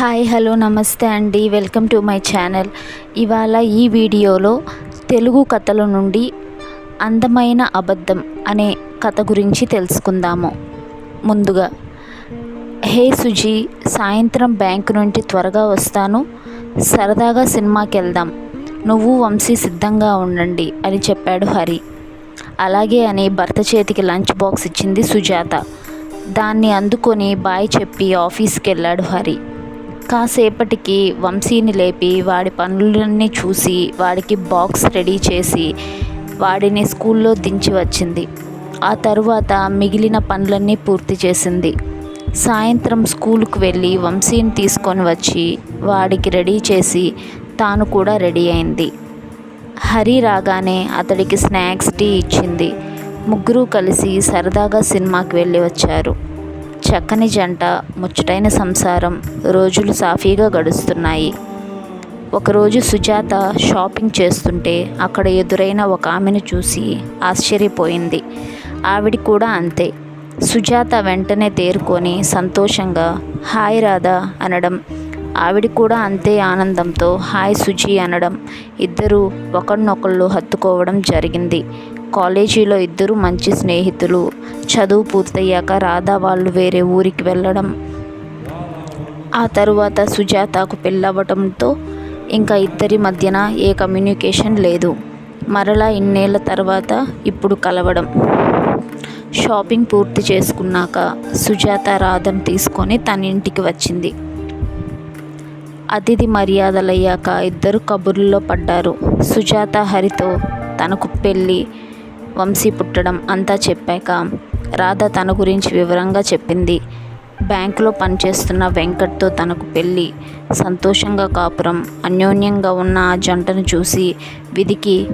Hi hello నమస్తే అండి. Welcome to my channel. ఇవాళ ఈ వీడియోలో తెలుగు కథల నుండి అందమైన అబద్ధం అనే కథ గురించి తెలుసుకుందాము. ముందుగా హే సుజీ సాయంత్రం బ్యాంక్ నుండి త్వరగా వస్తాను. సరదాగా సినిమాకి వెళ్దాం నువ్వు వంశీ సిద్ధంగా ఉండండి అని చెప్పాడు హరి. అలాగే అని భర్త చేతికి లంచ్ బాక్స్ ఇచ్చింది సుజాత. దాన్ని అందుకొని బాయ్ చెప్పి ఆఫీస్కి వెళ్ళాడు హరి. కాసేపటికి వంశీని లేపి వాడి పనులన్నీ చూసి వాడికి బాక్స్ రెడీ చేసి వాడిని స్కూల్లో దించి వచ్చింది. ఆ తరువాత మిగిలిన పనులన్నీ పూర్తి చేసింది. సాయంత్రం స్కూల్కు వెళ్ళి వంశీని తీసుకొని వచ్చి వాడికి రెడీ చేసి తాను కూడా రెడీ అయింది. హరి రాగానే అతడికి స్నాక్స్ టీ ఇచ్చింది. ముగ్గురు కలిసి సరదాగా సినిమాకి వెళ్ళి వచ్చారు. చక్కని జంట ముచ్చటైన సంసారం రోజులు సాఫీగా గడుస్తున్నాయి. ఒకరోజు సుజాత షాపింగ్ చేస్తుంటే అక్కడ ఎదురైన ఒక ఆమెను చూసి ఆశ్చర్యపోయింది. ఆవిడ కూడా అంతే. సుజాత వెంటనే తేరుకొని సంతోషంగా హాయ్ రాధా అనడం. ఆవిడ కూడా అంతే ఆనందంతో హాయ్ సుజీ అనడం. ఇద్దరూ ఒకరినొకళ్ళు హత్తుకోవడం జరిగింది. కాలేజీలో ఇద్దరు మంచి స్నేహితులు. చదువు పూర్తయ్యాక రాధా వాళ్ళు వేరే ఊరికి వెళ్ళడం. ఆ తరువాత సుజాతకు పెళ్ళవటంతో ఇంకా ఇద్దరి మధ్యన ఏ కమ్యూనికేషన్ లేదు. మరలా ఇన్నేళ్ళ తర్వాత ఇప్పుడు కలవడం. షాపింగ్ పూర్తి చేసుకున్నాక సుజాత రాధను తీసుకొని తన ఇంటికి వచ్చింది. అతిథి మర్యాదలయ్యాక ఇద్దరు కబుర్లలో పడ్డారు. సుజాత హరితో తనకు పెళ్ళి వంశీ పుట్టడం అంతా చెప్పాక రాధ తన గురించి వివరంగా చెప్పింది. బ్యాంకులో పనిచేస్తున్న వెంకట్తో తనకు పెళ్ళి. సంతోషంగా కాపురం అన్యోన్యంగా ఉన్న ఆ జంటను చూసి విధికి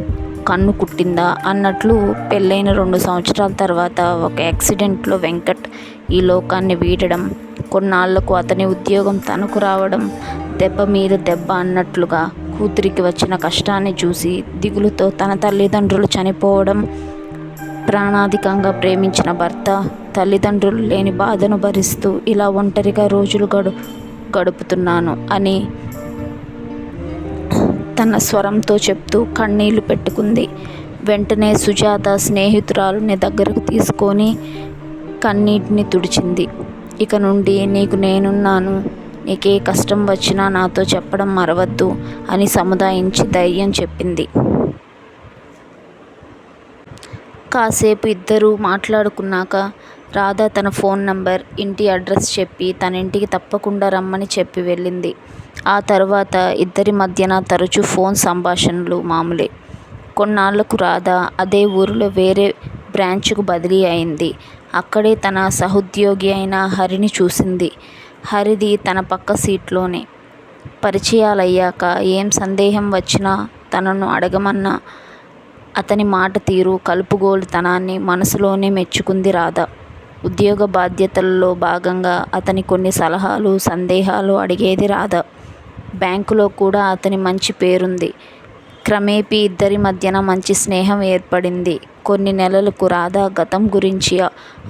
కన్ను కుట్టిందా అన్నట్లు పెళ్ళైన రెండు సంవత్సరాల తర్వాత ఒక యాక్సిడెంట్లో వెంకట్ ఈ లోకాన్ని వీడడం కొన్నాళ్ళకు అతని ఉద్యోగం తనకు రావడం దెబ్బ మీద దెబ్బ అన్నట్లుగా కూతురికి వచ్చిన కష్టాన్ని చూసి దిగులుతో తన తల్లిదండ్రులు చనిపోవడం ప్రాణాధికంగా ప్రేమించిన భర్త తల్లిదండ్రులు లేని బాధను భరిస్తూ ఇలా ఒంటరిగా రోజులు గడు గడుపుతున్నాను అని తన స్వరంతో చెప్తూ కన్నీళ్ళు పెట్టుకుంది. వెంటనే సుజాత స్నేహితురాలుని దగ్గరకు తీసుకొని కన్నీటిని తుడిచింది. ఇక నుండి నీకు నేనున్నాను. నీకే కష్టం వచ్చినా నాతో చెప్పడం మరవద్దు అని సముదాయించి ధైర్యం చెప్పింది. కాసేపు ఇద్దరూ మాట్లాడుకున్నాక రాధ తన ఫోన్ నంబర్ ఇంటి అడ్రస్ చెప్పి తన ఇంటికి తప్పకుండా రమ్మని చెప్పి వెళ్ళింది. ఆ తర్వాత ఇద్దరి మధ్యన తరచూ ఫోన్ సంభాషణలు మామూలే. కొన్నాళ్ళకు రాధ అదే ఊరిలో వేరే బ్రాంచ్కు బదిలీ అయింది. అక్కడే తన సహోద్యోగి అయిన హరిని చూసింది. హరిది తన పక్క సీట్లోనే. పరిచయాలయ్యాక ఏం సందేహం వచ్చినా తనను అడగమన్నా అతని మాట తీరు కలుపుగోలుతనాన్ని మనసులోనే మెచ్చుకుంది రాధ. ఉద్యోగ బాధ్యతలలో భాగంగా అతని కొన్ని సలహాలు సందేహాలు అడిగేది రాధ. బ్యాంకులో కూడా అతని మంచి పేరుంది. క్రమేపీ ఇద్దరి మధ్యన మంచి స్నేహం ఏర్పడింది. కొన్ని నెలలకు రాధ గతం గురించి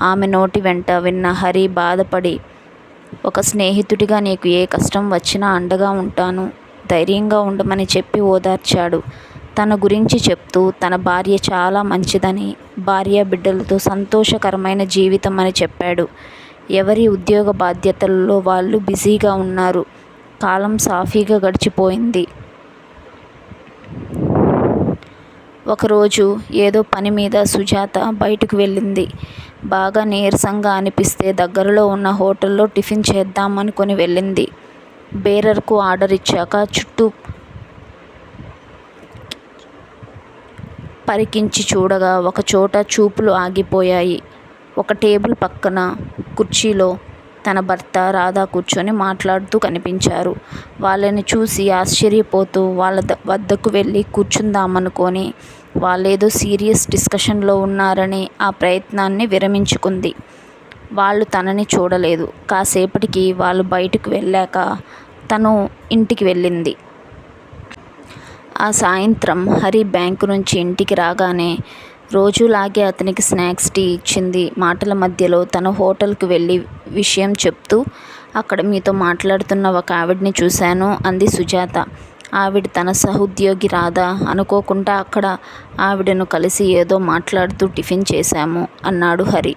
ఆమె నోటి వెంట విన్న హరి బాధపడి ఒక స్నేహితుడిగా నీకు ఏ కష్టం వచ్చినా అండగా ఉంటాను. ధైర్యంగా ఉండమని చెప్పి ఓదార్చాడు. తన గురించి చెప్తూ తన భార్య చాలా మంచిదని భార్య బిడ్డలతో సంతోషకరమైన జీవితం అని చెప్పాడు. ఎవరి ఉద్యోగ బాధ్యతల్లో వాళ్ళు బిజీగా ఉన్నారు. కాలం సాఫీగా గడిచిపోయింది. ఒకరోజు ఏదో పని మీద సుజాత బయటకు వెళ్ళింది. బాగా నీరసంగా అనిపిస్తే దగ్గరలో ఉన్న హోటల్లో టిఫిన్ చేద్దామనుకొని వెళ్ళింది. బేరర్కు ఆర్డర్ ఇచ్చాక చుట్టూ పరికించి చూడగా ఒకచోట చూపులు ఆగిపోయాయి. ఒక టేబుల్ పక్కన కుర్చీలో తన భర్త రాధా కూర్చొని మాట్లాడుతూ కనిపించారు. వాళ్ళని చూసి ఆశ్చర్యపోతూ వాళ్ళ వద్దకు వెళ్ళి కూర్చుందామనుకొని వాళ్ళేదో సీరియస్ డిస్కషన్లో ఉన్నారని ఆ ప్రయత్నాన్ని విరమించుకుంది. వాళ్ళు తనని చూడలేదు. కాసేపటికి వాళ్ళు బయటకు వెళ్ళాక తను ఇంటికి వెళ్ళింది. ఆ సాయంత్రం హరి బ్యాంకు నుంచి ఇంటికి రాగానే రోజులాగే అతనికి స్నాక్స్ టీ ఇచ్చింది. మాటల మధ్యలో తను హోటల్కి వెళ్ళి విషయం చెప్తూ అక్కడ మీతో మాట్లాడుతున్న ఒక ఆవిడని చూశాను అంది సుజాత. ఆవిడ తన సహోద్యోగి రాదా? అనుకోకుండా అక్కడ ఆవిడను కలిసి ఏదో మాట్లాడుతూ టిఫిన్ చేశాము అన్నాడు హరి.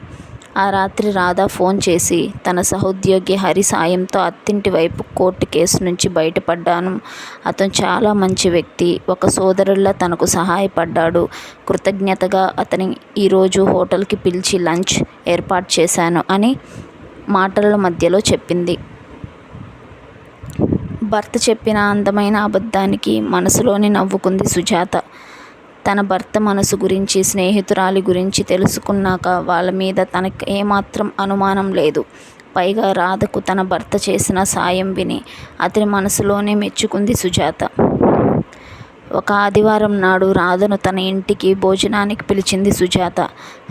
ఆ రాత్రి రాధా ఫోన్ చేసి తన సహోద్యోగి హరి సాయంతో అత్తింటి వైపు కోర్టు కేసు నుంచి బయటపడ్డాను. అతను చాలా మంచి వ్యక్తి. ఒక సోదరుల్లా తనకు సహాయపడ్డాడు. కృతజ్ఞతగా అతని ఈరోజు హోటల్కి పిలిచి లంచ్ ఏర్పాటు చేశాను అని మాటల మధ్యలో చెప్పింది. భర్త చెప్పిన అందమైన అబద్ధానికి మనసులోని నవ్వుకుంది సుజాత. తన భర్త మనసు గురించి స్నేహితురాలి గురించి తెలుసుకున్నాక వాళ్ళ మీద తనకు ఏమాత్రం అనుమానం లేదు. పైగా రాధకు తన భర్త చేసిన సాయం విని అతని మనసులోనే మెచ్చుకుంది సుజాత. ఒక ఆదివారం నాడు రాధను తన ఇంటికి భోజనానికి పిలిచింది సుజాత.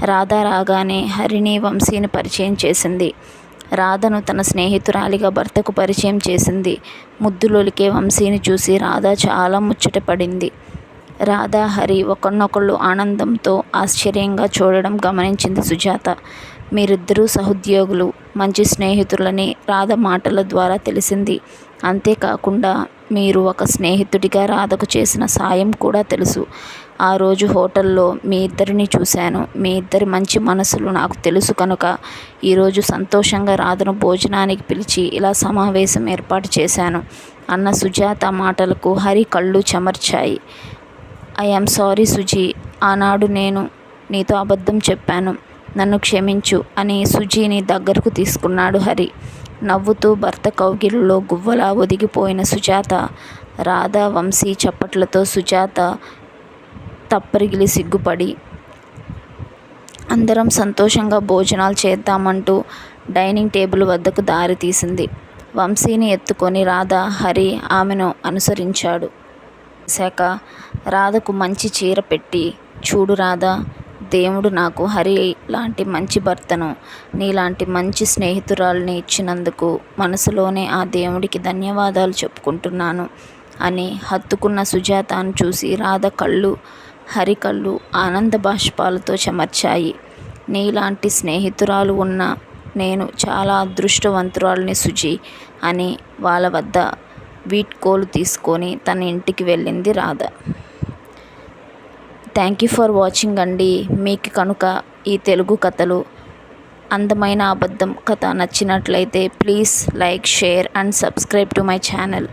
రాధ రాగానే హరిణి వంశీని పరిచయం చేసింది. రాధను తన స్నేహితురాలిగా భర్తకు పరిచయం చేసింది. ముద్దులొలికే వంశీని చూసి రాధ చాలా ముచ్చటపడింది. రాధా హరి ఒకరినొకళ్ళు ఆనందంతో ఆశ్చర్యంగా చూడడం గమనించింది సుజాత. మీరిద్దరూ సహోద్యోగులు మంచి స్నేహితులని రాధ మాటల ద్వారా తెలిసింది. అంతేకాకుండా మీరు ఒక స్నేహితుడిగా రాధకు చేసిన సాయం కూడా తెలుసు. ఆ రోజు హోటల్లో మీ ఇద్దరిని చూశాను. మీ ఇద్దరి మంచి మనసులు నాకు తెలుసు కనుక ఈరోజు సంతోషంగా రాధను భోజనానికి పిలిచి ఇలా సమావేశం ఏర్పాటు చేశాను. అన్న సుజాత మాటలకు హరి కళ్ళు చెమర్చాయి. ఐఎమ్ సారీ సుజీ ఆనాడు నేను నీతో అబద్ధం చెప్పాను. నన్ను క్షమించు అని సుజీని దగ్గరకు తీసుకున్నాడు హరి. నవ్వుతూ భర్త కౌగిలిలో గువ్వలా ఒదిగిపోయిన సుజాత రాధా వంశీ చప్పట్లతో సుజాత తప్పరిగిలి సిగ్గుపడి అందరం సంతోషంగా భోజనాలు చేద్దామంటూ డైనింగ్ టేబుల్ వద్దకు దారి తీసింది. వంశీని ఎత్తుకొని రాధ హరి ఆమెను అనుసరించాడు. శాఖ రాధకు మంచి చీర పెట్టి చూడు రాధ దేవుడు నాకు హరి లాంటి మంచి భర్తను నీలాంటి మంచి స్నేహితురాల్ని ఇచ్చినందుకు మనసులోనే ఆ దేవుడికి ధన్యవాదాలు చెప్పుకుంటున్నాను అని హత్తుకున్న సుజాతను చూసి రాధ కళ్ళు హరి కళ్ళు ఆనంద బాష్పాలతో చెమర్చాయి. నీలాంటి స్నేహితురాలు ఉన్న నేను చాలా అదృష్టవంతురాలని సుజి అని వాళ్ళ వద్ద వీడ్కోలు తీసుకొని తన ఇంటికి వెళ్ళింది Radha. Thank you for watching అండి. మీకు కనుక ఈ తెలుగు కథలు అందమైన అబద్ధం కథ నచ్చినట్లయితే please like share and subscribe to my channel.